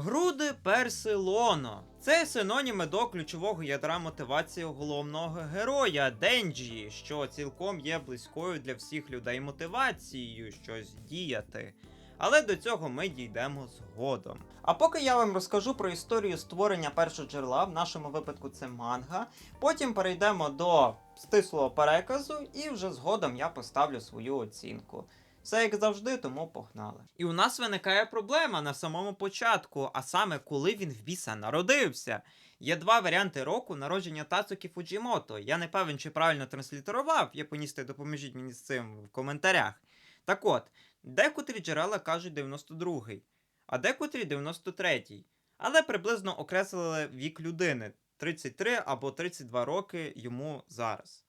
Груди Персилоно. Це синоніми до ключового ядра мотивації головного героя Денджі, що цілком є близькою для всіх людей мотивацією щось діяти. Але до цього ми дійдемо згодом. А поки я вам розкажу про історію створення першого джерела, в нашому випадку це манга. Потім перейдемо до стислого переказу, і вже згодом я поставлю свою оцінку. Все як завжди, тому погнали. І у нас виникає проблема на самому початку, а саме коли він в біса народився. Є два варіанти року народження Тацуки Фуджімото. Я не певен, чи правильно транслітерував. Японісти, допоможіть мені з цим в коментарях. Так от, декотрі джерела кажуть 92-й, а декотрі 93-й. Але приблизно окреслили вік людини 33 або 32 роки йому зараз.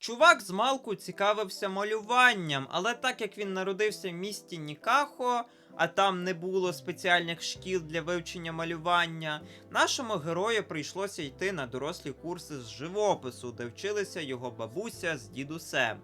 Чувак з малку цікавився малюванням, але так як він народився в місті Нікахо, а там не було спеціальних шкіл для вивчення малювання, нашому герою прийшлося йти на дорослі курси з живопису, де вчилися його бабуся з дідусем.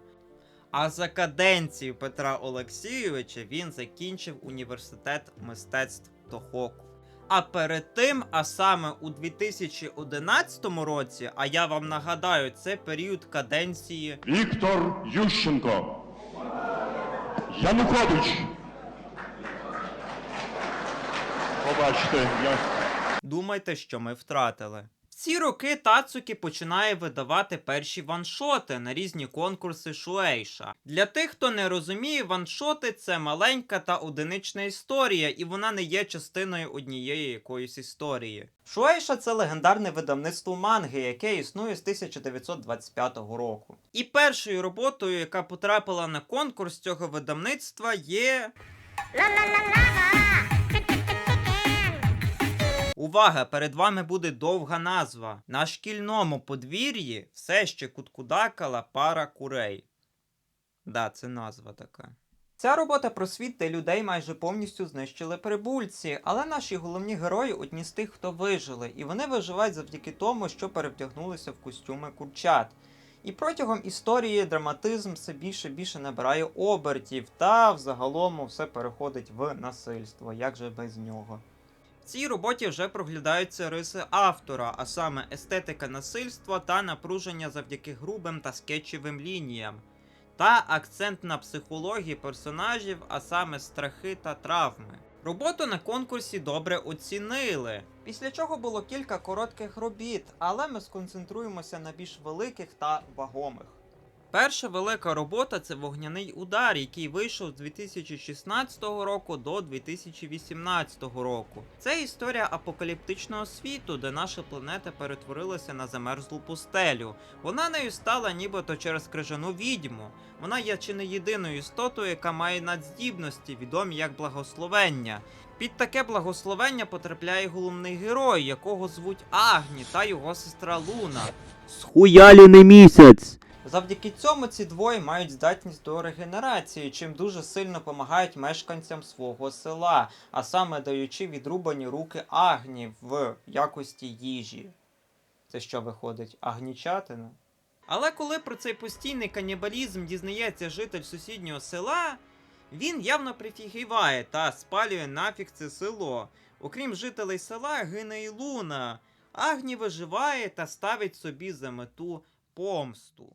А за каденцію Петра Олексійовича він закінчив університет мистецтв Тохоку. А перед тим, а саме у 2011 році, а я вам нагадаю, це період каденції Віктор Ющенко. Янукович. Побачите, я Думайте, що ми втратили. Ці роки Тацукі починає видавати перші ваншоти на різні конкурси Шуейша. Для тих, хто не розуміє, ваншоти це маленька та одинична історія, і вона не є частиною однієї якоїсь історії. Шуейша це легендарне видавництво манги, яке існує з 1925 року. І першою роботою, яка потрапила на конкурс цього видавництва, є. Увага! Перед вами буде довга назва. На шкільному подвір'ї все ще куткудакала пара курей. Да, це назва така. Ця робота про світ, де людей майже повністю знищили прибульці, але наші головні герої одні з тих, хто вижили, і вони виживають завдяки тому, що перевдягнулися в костюми курчат. І протягом історії драматизм все більше більше набирає обертів, та взагалом все переходить в насильство, як же без нього. Цій роботі вже проглядаються риси автора, а саме естетика насильства та напруження завдяки грубим та скетчевим лініям, та акцент на психології персонажів, а саме страхи та травми. Роботу на конкурсі добре оцінили, після чого було кілька коротких робіт, але ми сконцентруємося на більш великих та вагомих. Перша велика робота це вогняний удар, який вийшов з 2016 року до 2018 року. Це історія апокаліптичного світу, де наша планета перетворилася на замерзлу пустелю. Вона нею стала нібито через крижану відьму. Вона є чи не єдиною істотою, яка має надздібності, відомі як благословення. Під таке благословення потрапляє головний герой, якого звуть Агні та його сестра Луна. Схуялений місяць. Завдяки цьому ці двоє мають здатність до регенерації, чим дуже сильно допомагають мешканцям свого села, а саме даючи відрубані руки агні в якості їжі. Це що виходить, агнічатина? Але коли про цей постійний канібалізм дізнається житель сусіднього села, він явно прифігіває та спалює нафіг це село. Окрім жителей села, гине і луна. Агні виживає та ставить собі за мету помсту.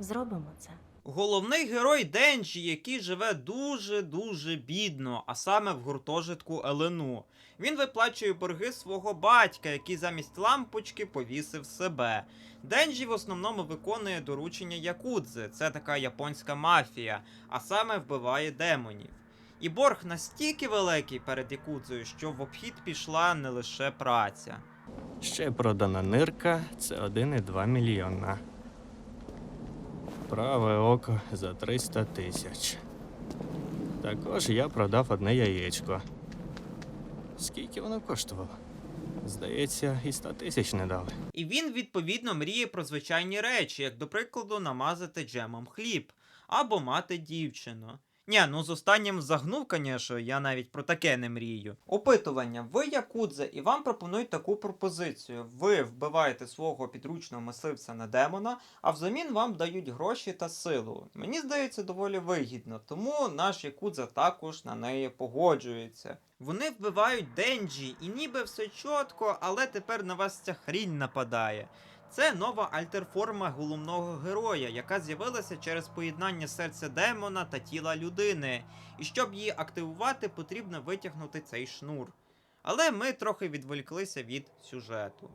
Зробимо це. Головний герой Денджі, який живе дуже-дуже бідно, а саме в гуртожитку Елену. Він виплачує борги свого батька, який замість лампочки повісив себе. Денджі в основному виконує доручення Якудзи, це така японська мафія, а саме вбиває демонів. І борг настільки великий перед Якудзою, що в обхід пішла не лише праця. Ще продана нирка це 1,2 мільйона. Праве око за 300 тисяч. Також я продав одне яєчко. Скільки воно коштувало? Здається, і 100 тисяч не дали. І він відповідно мріє про звичайні речі, як до прикладу, намазати джемом хліб або мати дівчину. Ні, ну з останнім загнув, звісно, я навіть про таке не мрію. Опитування: ви якудзе, і вам пропонують таку пропозицію. Ви вбиваєте свого підручного мисливця на демона, а взамін вам дають гроші та силу. Мені здається, доволі вигідно, тому наш якудза також на неї погоджується. Вони вбивають Денджі, і ніби все чітко, але тепер на вас ця хрінь нападає. Це нова альтерформа головного героя, яка з'явилася через поєднання серця демона та тіла людини. І щоб її активувати, потрібно витягнути цей шнур. Але ми трохи відволіклися від сюжету.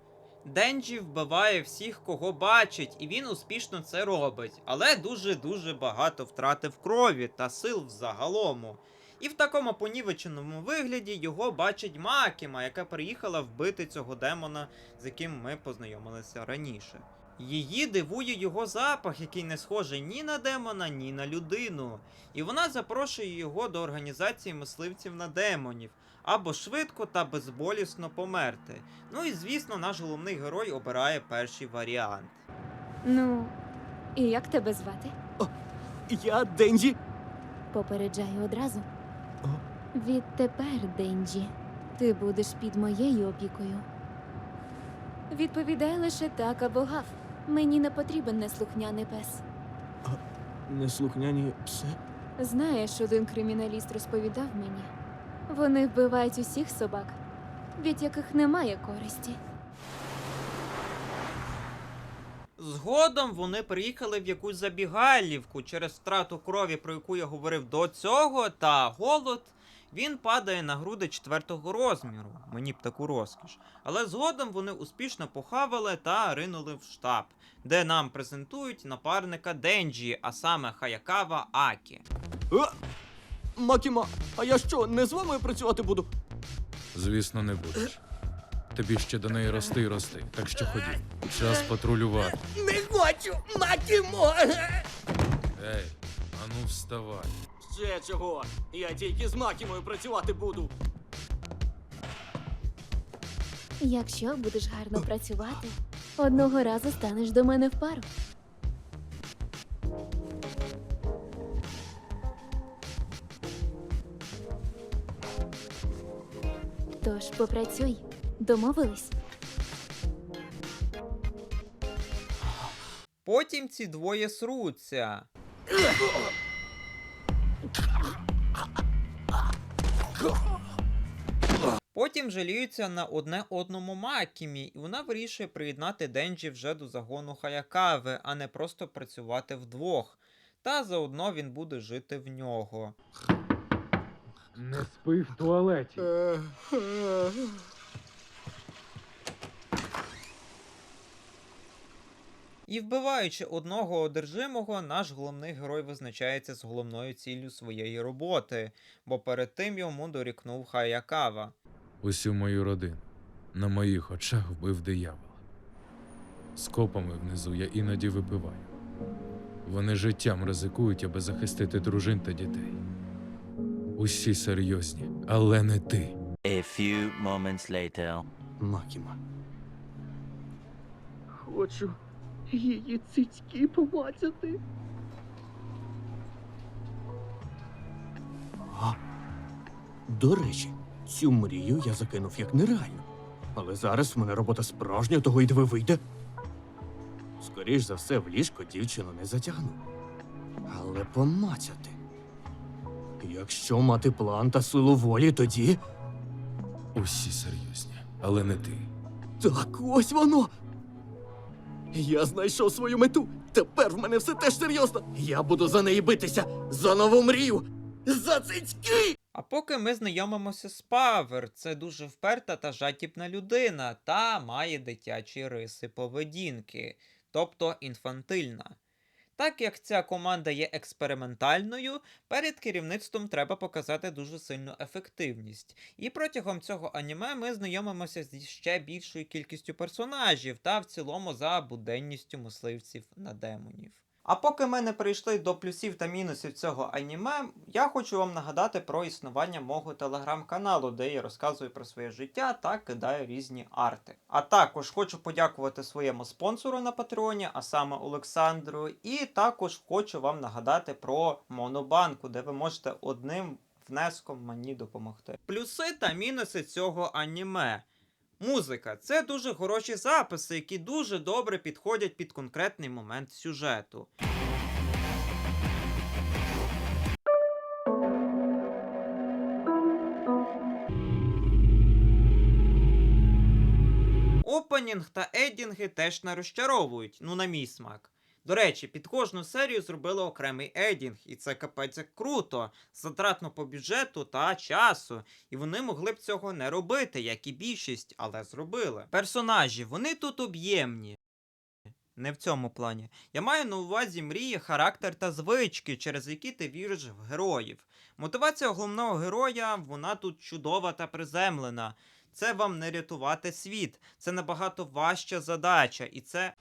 Денджі вбиває всіх, кого бачить, і він успішно це робить, але дуже-дуже багато втратив крові та сил взагалому. І в такому понівеченому вигляді його бачить Макіма, яка приїхала вбити цього демона, з яким ми познайомилися раніше. Її дивує його запах, який не схожий ні на демона, ні на людину. І вона запрошує його до організації мисливців на демонів, або швидко та безболісно померти. Ну і звісно, наш головний герой обирає перший варіант. Ну, і як тебе звати? Я Денджі. Попереджаю одразу. Відтепер, Денджі, ти будеш під моєю опікою. Відповідай лише так або гав. Мені не потрібен неслухняний пес. Неслухняні пси. Знаєш, один криміналіст розповідав мені. Вони вбивають усіх собак, від яких немає користі. Згодом вони приїхали в якусь забігалівку через втрату крові, про яку я говорив до цього, та голод. Він падає на груди четвертого розміру. Мені б таку розкіш. Але згодом вони успішно похавали та ринули в штаб, де нам презентують напарника Денджі, а саме Хаякава Акі. А! Макіма, а я що, не з вами працювати буду? Звісно, не будеш. Тобі ще до неї рости і рости, так що ходім. Час патрулювати. Не хочу, Макімо! Ей, ану вставай. Ще чого? Я тільки з Макімою працювати буду. Якщо будеш гарно працювати, одного разу станеш до мене в пару. Тож попрацюй, домовились. Потім ці двоє сруться. Потім жаліються на одне одному Макімі, і вона вирішує приєднати Денджі вже до загону Хаякави, а не просто працювати вдвох. Та заодно він буде жити в нього. Не спи в туалеті. І вбиваючи одного одержимого, наш головний герой визначається з головною ціллю своєї роботи, бо перед тим йому дорікнув Хаякава. Усю мою родину на моїх очах вбив диявол. З копами внизу я іноді випиваю. Вони життям ризикують, аби захистити дружин та дітей. Усі серйозні, але не ти. A few moments later. Макіма. Хочу її цицьки помацати. А, до речі, цю мрію я закинув як нереальну. Але зараз в мене робота справжня, того й диви вийде. Скоріш за все, в ліжко дівчину не затягну. Але помацяти. Якщо мати план та силу волі, тоді. Усі серйозні, але не ти. Так ось воно. Я знайшов свою мету. Тепер в мене все теж серйозно. Я буду за неї битися. За нову мрію. За цицьки! А поки ми знайомимося з Павер, це дуже вперта та жадібна людина, та має дитячі риси поведінки, тобто інфантильна. Так як ця команда є експериментальною, перед керівництвом треба показати дуже сильну ефективність. І протягом цього аніме ми знайомимося зі ще більшою кількістю персонажів та в цілому за буденністю мисливців на демонів. А поки ми не прийшли до плюсів та мінусів цього аніме, я хочу вам нагадати про існування мого телеграм-каналу, де я розказую про своє життя та кидаю різні арти. А також хочу подякувати своєму спонсору на Патреоні, а саме Олександру. І також хочу вам нагадати про Монобанку, де ви можете одним внеском мені допомогти. Плюси та мінуси цього аніме. Музика це дуже хороші записи, які дуже добре підходять під конкретний момент сюжету. Опенінг та едінги теж не розчаровують, ну на мій смак. До речі, під кожну серію зробили окремий едінг, і це капець круто, затратно по бюджету та часу. І вони могли б цього не робити, як і більшість, але зробили. Персонажі, вони тут об'ємні. Не в цьому плані. Я маю на увазі мрії, характер та звички, через які ти віриш в героїв. Мотивація головного героя, вона тут чудова та приземлена. Це вам не рятувати світ. Це набагато важча задача, і це